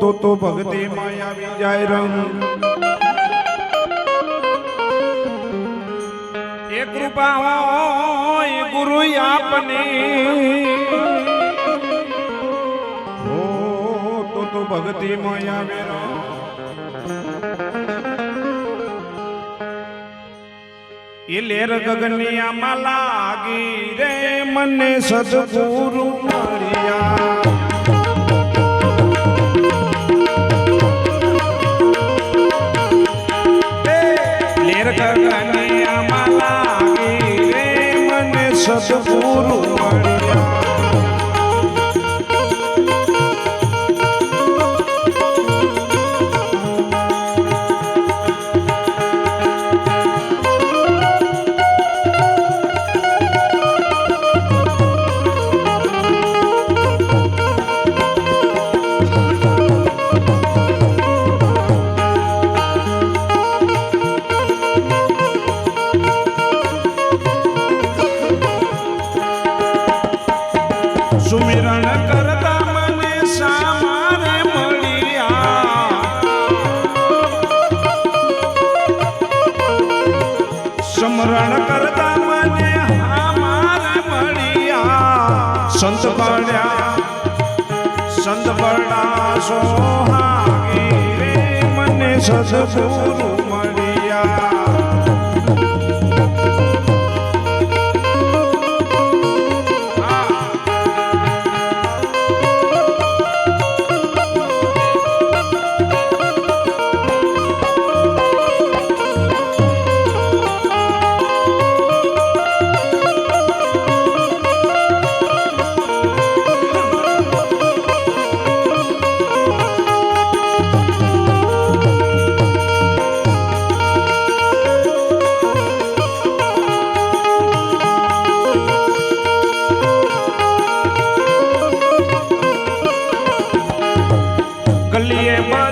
તો તો ભક્તિ માં આવી જાય રંગ એ કૃપા હોય ગુરુ આપની હો તો તો ભક્તિ માં આવે રંગ એ લેર ગગનિયામાં લાગી રે મને સદગુરુ મળ્યા સુમિરણ કરતા મને સામારે મળ્યા. સંત બળ્યા સંત મને સદગુરુ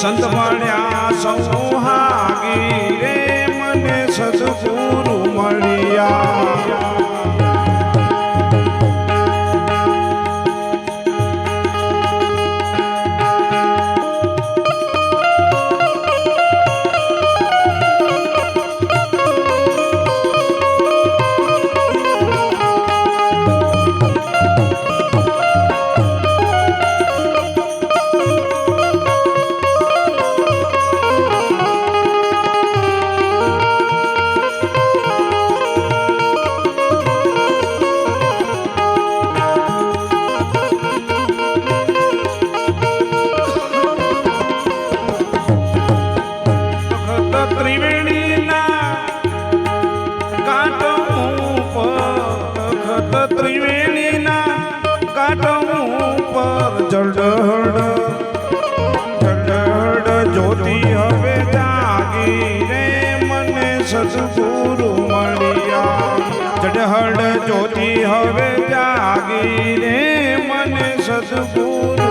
સંત મળ્યા સમૂહાગી રે મને સદગુરુ મળ્યા. સદગુરુ મળ્યા જળહળ જ્યોતિ હવે જાગી રે મને સદગુરુ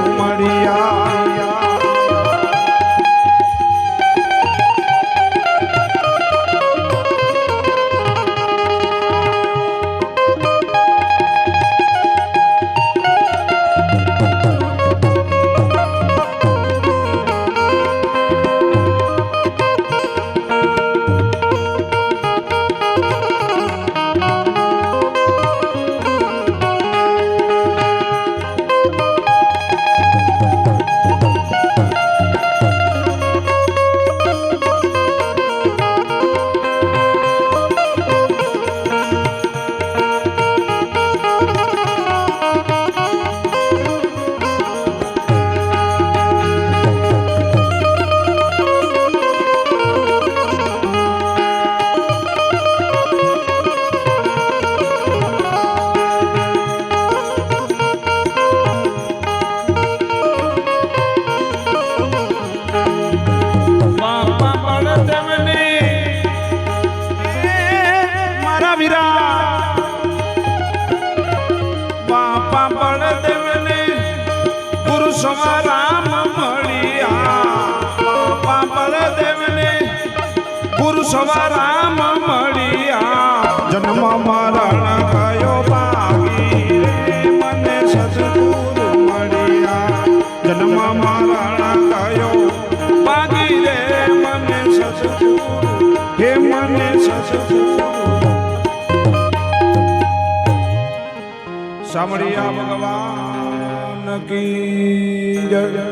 ગુરુ રામ મળ્યા. બાપા દેવને ગુરુ રામ મળ્યા. જન્મ મરણ કયો પાવી મને સદગુરુ મળ્યા. જન્મ મરણ કયો પાવી રે, મને સદગુરુ, હે મને સદગુરુ. સાંભળ્યા ભગવાન. की जय